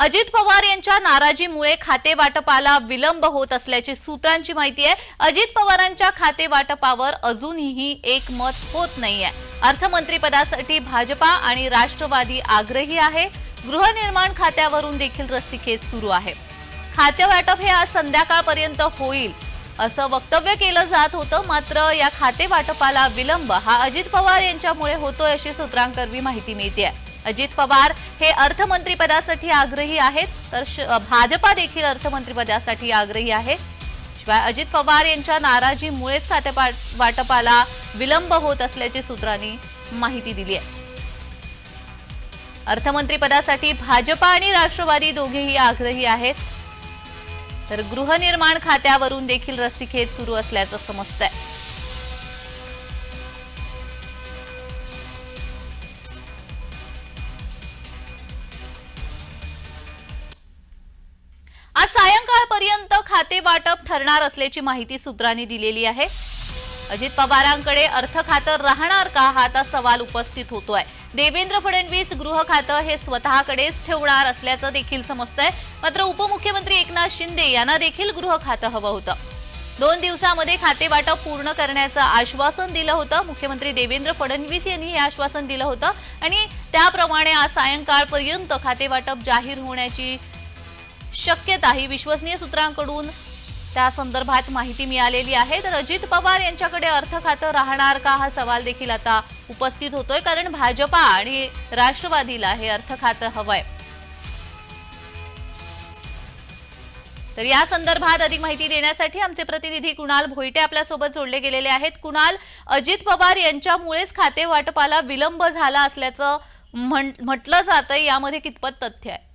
अजित पवार यांच्या नाराजीमुळे खाते वाटपाला विलंब होत असल्याची सूत्रांची माहिती आहे. अजित पवारांच्या खाते वाटपावर अजूनही एक मत होत नाहीये. अर्थमंत्रीपदासाठी भाजपा आणि राष्ट्रवादी आग्रही आहे. गृहनिर्माण खात्यावरून देखील रस्सीखेच सुरू आहे. खाते वाटप हे आज संध्याकाळपर्यंत होईल असं वक्तव्य केलं जात होतं. मात्र या खाते वाटपाला विलंब हा अजित पवार यांच्यामुळे होतोय अशी सूत्रांकरवी माहिती मिळते आहे अजित पवार हे अर्थमंत्रीपदासाठी आग्रही आहेत तर भाजपा देखील अर्थमंत्रीपदासाठी आग्रही आहे. शिवाय अजित पवार यांच्या नाराजीमुळेच खाते वाटपाला विलंब होत असल्याची सूत्रांनी माहिती दिली आहे. अर्थमंत्रीपदासाठी भाजपा आणि राष्ट्रवादी दोघेही आग्रही आहेत. तर गृहनिर्माण खात्यावरून देखील रस्सीखेच सुरू असल्याचं समजतंय. आज सायंकाळपर्यंत खाते वाटप ठरणार असल्याची माहिती सूत्रांनी दिलेली आहे. अजित पवारांकडे अर्थ खातं राहणार का? हा आता सवाल उपस्थित होतोय. देवेंद्र फडणवीस गृह खातं हे स्वतःकडेच ठेवणार असल्याचं देखील समजतंय. मात्र उपमुख्यमंत्री एकनाथ शिंदे यांना देखील गृह खातं हवं होतं. दोन दिवसामध्ये खाते वाटप पूर्ण करण्याचं आश्वासन दिलं होतं. मुख्यमंत्री देवेंद्र फडणवीस यांनी हे आश्वासन दिलं होतं. आणि त्याप्रमाणे आज सायंकाळपर्यंत खाते वाटप जाहीर होण्याची शक्यता ही विश्वसनीय सूत्रांकडून त्या संदर्भात माहिती मिळालेली आहे. तर अजित पवार यांच्याकडे अर्थ खातं राहणार का? हा सवाल देखील आता उपस्थित होतोय कारण भाजपा आणि राष्ट्रवादीला हे अर्थ खातं हवंय. तर या संदर्भात अधिक माहिती देण्यासाठी आमचे प्रतिनिधी कुणाल भोईटे आपल्यासोबत जोडले गेलेले आहेत. कुणाल अजित पवार यांच्यामुळेच खाते वाटपाला विलंब झाला असल्याचं म्हटलं जातं यामध्ये कितपत तथ्य आहे?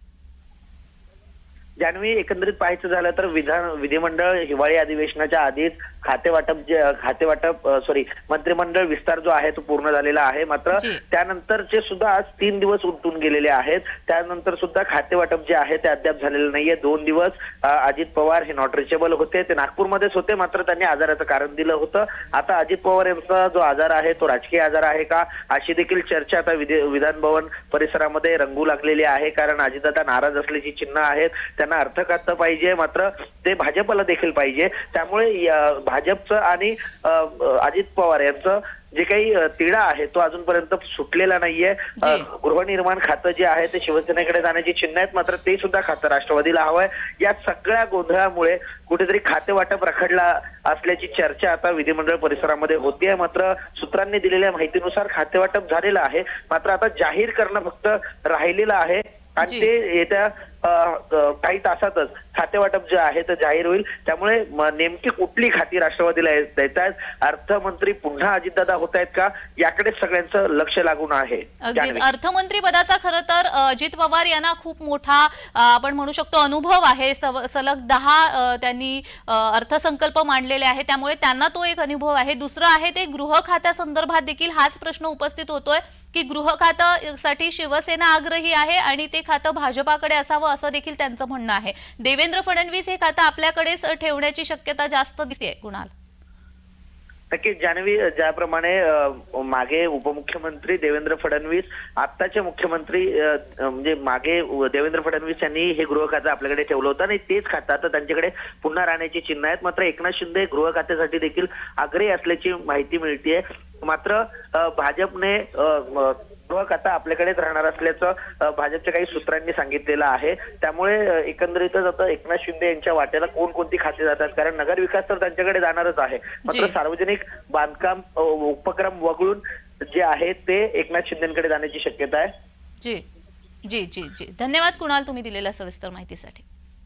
जान्हवी एकंदरीत पाहायचं झालं तर विधान विधिमंडळ हिवाळी अधिवेशनाच्या आधीच खाते वाटप जे खाते वाटप सॉरी मंत्रिमंडळ विस्तार जो आहे तो पूर्ण झालेला आहे. मात्र जी. त्यानंतरचे सुद्धा आज तीन दिवस उलटून गेलेले आहेत. त्यानंतर सुद्धा खाते वाटप जे आहे ते अद्याप झालेलं नाहीये. दोन दिवस अजित पवार हे नॉट रिचेबल होते. ते नागपूरमध्येच होते मात्र त्यांनी आजाराचं कारण दिलं होतं. आता अजित पवार यांचा जो आजार आहे तो राजकीय आजार आहे का? अशी देखील चर्चा आता विधि- विधान भवन परिसरामध्ये रंगू लागलेली आहे. कारण अजितदादा नाराज असल्याची चिन्ह आहेत. त्यांना अर्थ खातं पाहिजे मात्र ते भाजपला देखील पाहिजे. त्यामुळे भाजपचं आणि अजित पवार यांचं जे काही तिढा आहे तो अजूनपर्यंत सुटलेला नाहीये. गृहनिर्माण खातं जे आहे ते शिवसेनेकडे जाण्याची चिन्ह आहेत मात्र ते सुद्धा खातं राष्ट्रवादीला हवंय. या सगळ्या गोंधळामुळे कुठेतरी खाते वाटप रखडला असल्याची चर्चा आता विधिमंडळ परिसरामध्ये होतीये. मात्र सूत्रांनी दिलेल्या माहितीनुसार खाते वाटप झालेलं आहे. मात्र आता जाहीर करणं फक्त राहिलेलं आहे. आणि. ते येत्या काही तासातच खाते वाटप जे आहे ते जाहीर होईल. त्यामुळे नेमकी कुठली खाती राष्ट्रवादीला देत आहेत? अर्थमंत्री पुन्हा अजितदादा होत आहेत का? याकडे सगळ्यांचं लक्ष लागून आहे. अर्थमंत्री पदाचा खरं तर अजित पवार यांना खूप मोठा आपण म्हणू शकतो अनुभव आहे. सलग दहा त्यांनी अर्थसंकल्प मांडलेले आहे त्यामुळे त्यांना तो एक अनुभव आहे. दुसरं आहे ते गृह खात्यासंदर्भात देखील हाच प्रश्न उपस्थित होतोय की गृह खात्यासाठी शिवसेना आग्रही आहे आणि ते खातं भाजपाकडे असावं असं देखील त्यांचं म्हणणं आहे. देवेंद्र फडणवीस हे खातं आपल्याकडेच ठेवण्याची शक्यता जास्त दिसते कुणाल? नक्कीच जान्हवी ज्याप्रमाणे मागे उपमुख्यमंत्री देवेंद्र फडणवीस आत्ताचे मुख्यमंत्री म्हणजे मागे देवेंद्र फडणवीस यांनी हे गृह खातं आपल्याकडे ठेवलं होतं आणि तेच खातं आता त्यांच्याकडे पुन्हा राहण्याची चिन्ह आहेत. मात्र एकनाथ शिंदे गृह खात्यासाठी देखील आग्रही असल्याची माहिती मिळतीये. मात्र भाजपने गृह खातं आपल्याकडेच राहणार असल्याचं भाजपच्या काही सूत्रांनी सांगितलेलं आहे. त्यामुळे एकंदरीतच आता एकनाथ शिंदे यांच्या वाट्याला कोणकोणती खाती जातात? कारण नगर विकास तर त्यांच्याकडे जाणारच आहे. मात्र. सार्वजनिक बांधकाम उपक्रम वगळून जे आहे ते एकनाथ शिंदेकडे जाण्याची शक्यता आहे. जी. जी जी जी. धन्यवाद कुणाल तुम्ही दिलेल्या सविस्तर माहितीसाठी.